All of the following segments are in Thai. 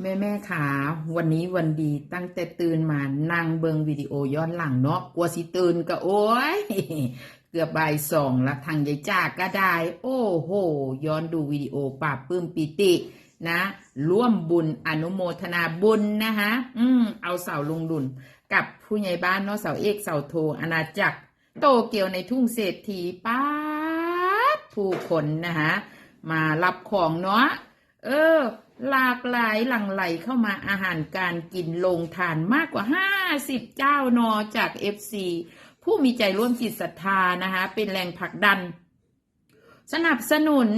แม่แม่ขาวันนี้วันดีตั้งแต่ตื่นมานั่งเบิงวิดีโอย้อนหลังเนาะกลัวสิตื่นก็โอ้ยเกือบบ่ายสองละทางยายจากก็ได้ โอ้โห ย้อนดูวิดีโอปราบปลื้มปิตินะ ร่วมบุญอนุโมทนาบุญนะคะอืมเอาเสาลุงดุลกับผู้ใหญ่บ้านเนาะเสาเอกเสาโทอาณาจักร โตเกียวในทุ่งเศรษฐีป้าผู้คนนะคะมารับของเนาะ เออ หลากหลายหลั่งไหลเข้ามาอาหารการกินลงทานมากกว่า50เจ้านอจาก FC ผู้มีใจร่วมจิตศรัทธานะคะ เป็นแรงผลักดัน สนับสนุน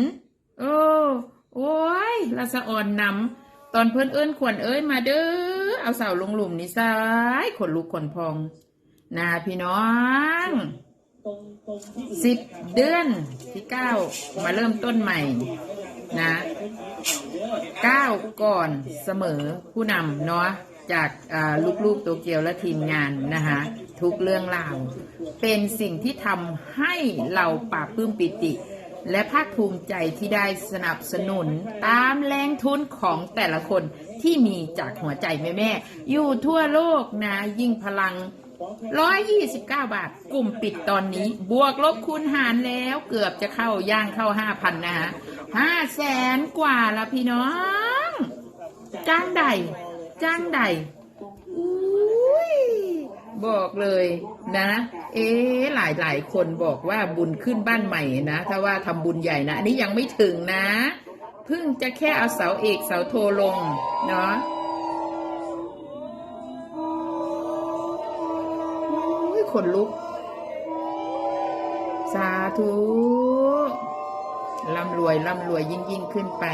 เออ โอ้ยละสะออนนำตอนเพื่อนเอิ้นขวัญเอ้ยมาเด้อ เอาเสาลงหลุมนี่ซ้ายขนลุกขนพองนาพี่น้องสิบเดือนที่เก้ามาเริ่มต้นใหม่ นะก้าวก่อนเสมอผู้นำเนาะจากลูกๆโตเกียวและทีมงานนะคะทุกเรื่องราว เป็นสิ่งที่ทำให้เราปราบปื้มปิติ และภาคภูมิใจที่ได้สนับสนุนตามแรงทุนของแต่ละคนที่มีจากหัวใจแม่ๆอยู่ทั่วโลกนะยิ่งพลัง 129 บาท กลุ่มปิดตอนนี้ บวกลบคูณหารแล้วเกือบจะเข้าย่างเข้า 5,000 นะฮะห้าแสนกว่าละพี่น้อง จ้างใด จ้างใดอุ้ยบอกเลยนะ เอ๊หลายหลายคนบอกว่าบุญขึ้นบ้านใหม่นะ ถ้าว่าทำบุญใหญ่นะ อันนี้ยังไม่ถึงนะ เพิ่งจะแค่เอาเสาเอกเสาโทลง เนาะ ขนลุก สาธุร่ำรวยร่ำรวยยิ่งยิ่งขึ้นไป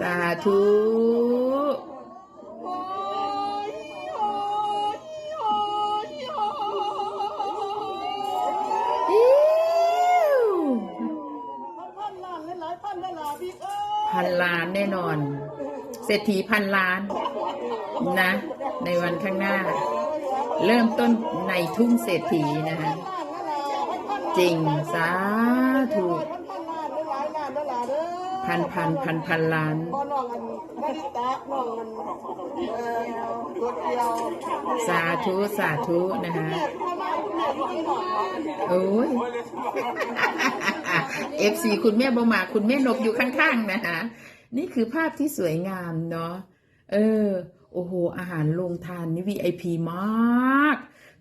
สาธุ พันล้านแน่นอน เศรษฐีพันล้านนะ ในวันข้างหน้า เริ่มต้นในทุ่งเศรษฐีนะคะจริง สาธุพันพันพันพันพันล้านพอน้องอันนาริตะน้องอันเอ่อตัวเดียวสาธุ สาธุนะคะ โอ้ยเอฟซีคุณแม่บมาคุณแม่นกอยู่ข้างๆนะคะนี่คือภาพที่สวยงามเนาะเออ โอ้โห อาหารโรงทานนี่ VIP มาก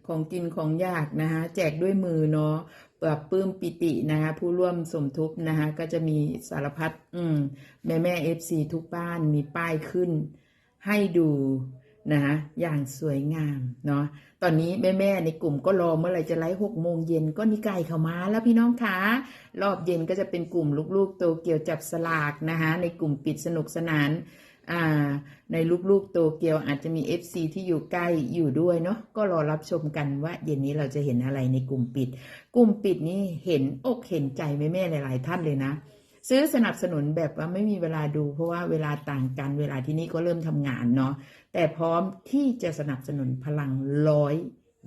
ของกินของอยากนะคะแจกด้วยมือเนาะปรับปลื้มปิตินะคะผู้ร่วมสมทบนะคะก็จะมีสารพัดอืม แม่แม่เอฟซีทุกบ้านมีป้ายขึ้น ให้ดู นะคะอย่างสวยงามเนาะตอนนี้แม่แม่ๆในกลุ่มก็รอเมื่อไหร่จะไลฟ์หกโมงเย็นก็นิไก่เข้ามาแล้วพี่น้องคะรอบเย็นก็จะเป็นกลุ่มลูกๆโตเกียวจับสลากนะคะในกลุ่มปิดสนุกสนานอ่าในลูกๆโตเกียวอาจจะมี FC ที่อยู่ใกล้อยู่ด้วยเนาะก็รอรับชมกันว่าเย็นนี้เราจะเห็นอะไรในกลุ่มปิด กลุ่มปิดนี่เห็นอกเห็นใจแม่ๆหลายๆท่านเลยนะ ซื้อสนับสนุนแบบว่าไม่มีเวลาดู เพราะว่าเวลาต่างกัน เวลาที่นี่ก็เริ่มทำงานเนาะแต่พร้อมที่จะสนับสนุนพลังร้อย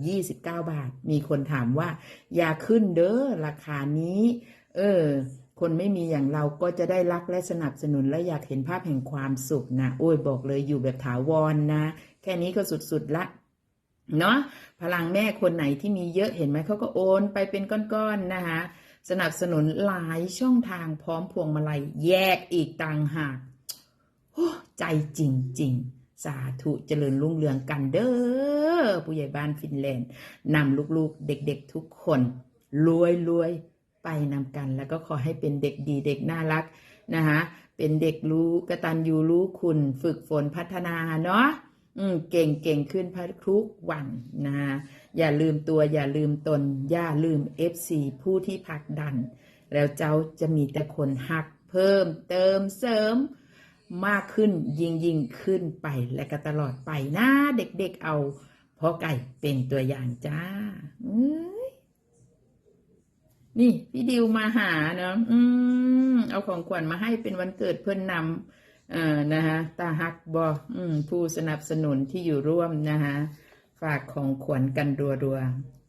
ยี่สิบเก้าบาท มีคนถามว่า อย่าขึ้นเด้อราคานี้ เออ คนไม่มีอย่างเราก็จะได้รักและสนับสนุนและอยากเห็นภาพแห่งความสุขนะโอ้ยบอกเลยอยู่แบบถาวรนนะ แค่นี้ก็สุดๆละเนาะพลังแม่คนไหนที่มีเยอะเห็นไหมเขาก็โอนไปเป็นก้อนๆนะคะ สนับสนุนหลายช่องทางพร้อมพวงมาลัยแยกอีกต่างหากโอ้ใจจริง ๆสาธุเจริญรุ่งเรืองกันเด้อผู้ใหญ่บ้านฟินแลนด์นำลูกๆ เด็กๆทุกคนรวยรวยไปนำกัน แล้วก็ขอให้เป็นเด็กดีเด็กน่ารักนะคะเป็นเด็กรู้กระตัญญูรู้คุณฝึกฝนพัฒนาเนาะอืมเก่งเก่งขึ้นพทุกวันนะ อย่าลืมตัวอย่าลืมตน อย่าลืม FC ผู้ที่ผักดัน แล้วเจ้าจะมีแต่คนหักเพิ่มเติมเสริม มากขึ้นยิ่งยิ่งขึ้นไปและก็ตลอดไปนะเด็กๆเอาพ่อไก่เป็นตัวอย่างจ้านี่พี่ดิวมาหาเนาะอืมเอาของขวัญมาให้เป็นวันเกิดเพื่อนนำเอ่อนะคะตาฮักบออืมผู้สนับสนุนที่อยู่ร่วมนะคะ ฝากของขวัญกันรัวๆ